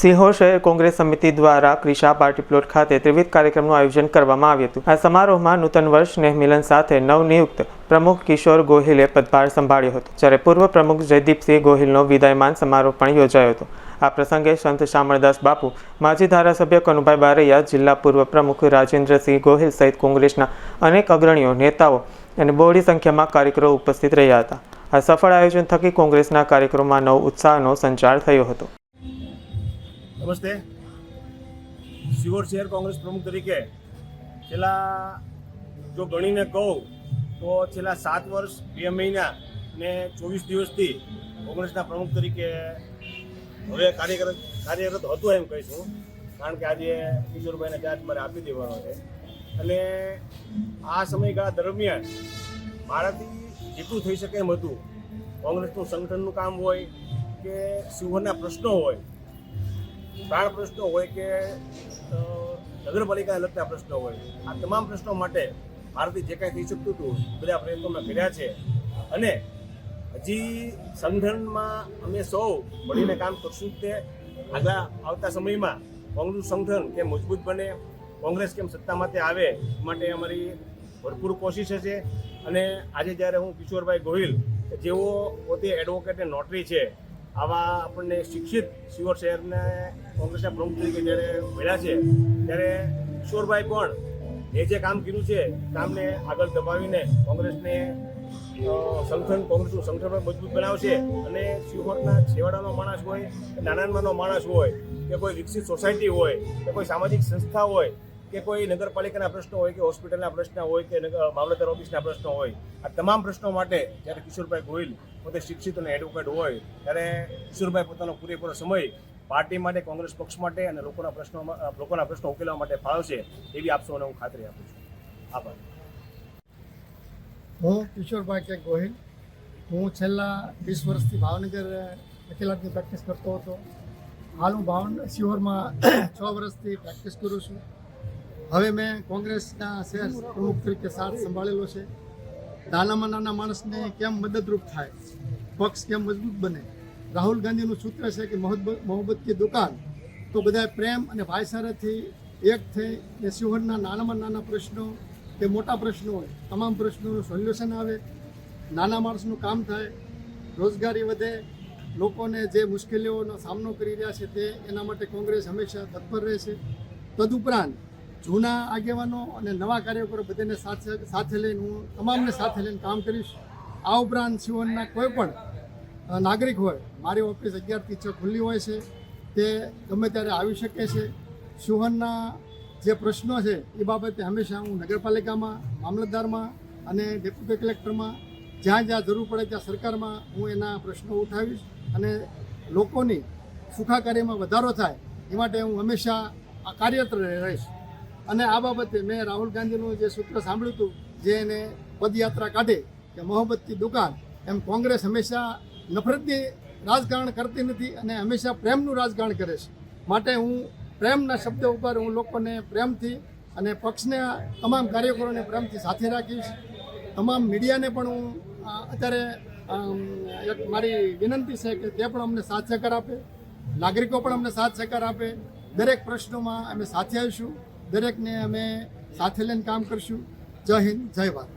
સિંહોર શહેર કોંગ્રેસ સમિતિ દ્વારા ક્રિશા પાર્ટી પ્લોટ ખાતે ત્રિવિધ કાર્યક્રમનું આયોજન કરવામાં આવ્યું હતું. આ સમારોહમાં નૂતન વર્ષ મિલન સાથે નવનિયુક્ત પ્રમુખ કિશોર ગોહિલે પદભાર સંભાળ્યો હતો. જ્યારે પૂર્વ પ્રમુખ જયદીપસિંહ ગોહિલનો વિદાયમાન સમારોહ પણ યોજાયો હતો. આ પ્રસંગે સંત શામળદાસ બાપુ, માજી ધારાસભ્ય કનુભાઈ બારૈયા, જિલ્લા પૂર્વ પ્રમુખ રાજેન્દ્રસિંહ ગોહિલ સહિત કોંગ્રેસના અનેક અગ્રણીઓ, નેતાઓ અને બહોળી સંખ્યામાં કાર્યકરો ઉપસ્થિત રહ્યા હતા. આ સફળ આયોજન થકી કોંગ્રેસના કાર્યક્રમમાં નવ ઉત્સાહનો સંચાર થયો હતો. નમસ્તે. સિહોર શહેર કોંગ્રેસ પ્રમુખ તરીકે છેલ્લા જો ગણીને કહું તો છેલ્લા સાત વર્ષ, બે મહિના ને ચોવીસ દિવસથી કોંગ્રેસના પ્રમુખ તરીકે હવે કાર્યરત કાર્યરત હતો એમ કહીશું કારણ કે આજે કિશોરભાઈને ચાર્જ મારે આપી દેવાનો છે. અને આ સમયગાળા દરમિયાન મારાથી જેટલું થઈ શકે એમ હતું, કોંગ્રેસનું સંગઠનનું કામ હોય કે સિંહોના પ્રશ્નો હોય પ્રાણ પ્રશ્નો હોય કે નગરપાલિકાને લગતા પ્રશ્નો હોય, આ તમામ પ્રશ્નો માટે મારાથી જે કાંઈ થઈ શકતું હતું, બધા પ્રયત્નો મેં કર્યા છે. અને હજી સંગઠનમાં અમે સૌ મળીને કામ કરશું તે આગળ આવતા સમયમાં કોંગ્રેસ સંગઠન કેમ મજબૂત બને, કોંગ્રેસ કેમ સત્તા માટે આવે માટે અમારી ભરપૂર કોશિશ હશે. અને આજે જ્યારે હું કિશોરભાઈ ગોહિલ, જેઓ પોતે એડવોકેટ નોટરી છે આવા આપણને શિક્ષિત શિવર શહેરને કોંગ્રેસના પ્રમુખ તરીકે જ્યારે મળ્યા છે, ત્યારે કિશોરભાઈ પણ એ જે કામ કર્યું છે, કામને આગળ દબાવીને કોંગ્રેસને સંગઠન, કોંગ્રેસનું સંગઠન પણ મજબૂત બનાવશે અને શિવહરના છેવાડાનો માણસ હોય કે નાનામાંનો માણસ હોય કે કોઈ વિકસિત સોસાયટી હોય કે કોઈ સામાજિક સંસ્થા હોય કે કોઈ નગરપાલિકાના પ્રશ્નો હોય કે હોસ્પિટલના પ્રશ્ન હોય કે મામલતદાર ઓફિસના પ્રશ્નો હોય, આ તમામ પ્રશ્નો માટે જ્યારે કિશોરભાઈ ગોહિલ પોતે શિક્ષિત અને એડવોકેટ હોય, ત્યારે કિશોરભાઈ પોતાનો પૂરેપૂરો સમય પાર્ટી માટે, કોંગ્રેસ પક્ષ માટે અને લોકોના પ્રશ્નોમાં લોકોના પ્રશ્નો ઉકેલવા માટે ફાળવશે એવી આપ સૌને હું ખાતરી આપું છું. આભાર. હું કિશોરભાઈ કે ગોહિલ, હું છેલ્લા વીસ વર્ષથી ભાવનગર વકીલાતની પ્રેક્ટિસ કરતો હતો. હાલ હું ભાવન શિહોરમાં છ વર્ષથી પ્રેક્ટિસ કરું છું. હવે મેં કોંગ્રેસના શહેર પ્રમુખ તરીકે સાથ સંભાળેલો છે. નાનામાં નાના માણસને કેમ મદદરૂપ થાય? પક્ષ કેમ મજબૂત બને? રાહુલ ગાંધીનું સૂત્ર છે કે મોહબ્બત કી દુકાન. તો બધાએ પ્રેમ અને ભાઈચારાથી એક થઈ ને શિહોરના નાનામાં નાના પ્રશ્નો કે મોટા પ્રશ્નો હોય, તમામ પ્રશ્નોનું સોલ્યુશન આવે. નાના માણસનું કામ થાય, રોજગારી વધે. લોકોને જે મુશ્કેલીઓનો સામનો કરી રહ્યા છે તે એના માટે કોંગ્રેસ હંમેશા તત્પર રહેશે. તદુપરાંત જૂના આગેવાનો અને નવા કાર્યકરો બધાને સાથે સાથે લઈને હું તમામને સાથે લઈને કામ કરીશ. આ ઉપરાંત સિવનના કોઈ પણ નાગરિક હોય, મારી ઓફિસ અગિયારથી છ ખુલ્લી હોય છે, તે ગમે ત્યારે આવી શકે છે. શિવનના જે પ્રશ્નો છે, એ બાબતે હંમેશા હું નગરપાલિકામાં, મામલતદારમાં અને ડેપ્યુટી કલેક્ટરમાં, જ્યાં જ્યાં જરૂર પડે ત્યાં સરકારમાં હું એના પ્રશ્નો ઉઠાવીશ અને લોકોની સુખાકારીમાં વધારો થાય, એ માટે હું હંમેશા કાર્યરત રહીશ. અને આ બાબતે મેં રાહુલ ગાંધીનું જે સૂત્ર સાંભળ્યું હતું, જે એને પદયાત્રા કાઢે કે મોહબ્બતની દુકાન, એમ કોંગ્રેસ હંમેશા નફરતની રાજકારણ કરતી નથી અને હંમેશા પ્રેમનું રાજકારણ કરે છે. માટે હું પ્રેમના શબ્દ ઉપર હું લોકોને પ્રેમથી અને પક્ષને તમામ કાર્યકરોને પ્રેમથી સાથે રાખીશ. તમામ મીડિયાને પણ હું અત્યારે એક મારી વિનંતી છે કે તે પણ અમને સાથ સહકાર આપે, નાગરિકો પણ અમને સાથ સહકાર આપે. દરેક પ્રશ્નોમાં અમે સાથે આવીશું. દરેકને અમે સાથે લઈને કામ કરશું. જય હિન્દ જય ભારત.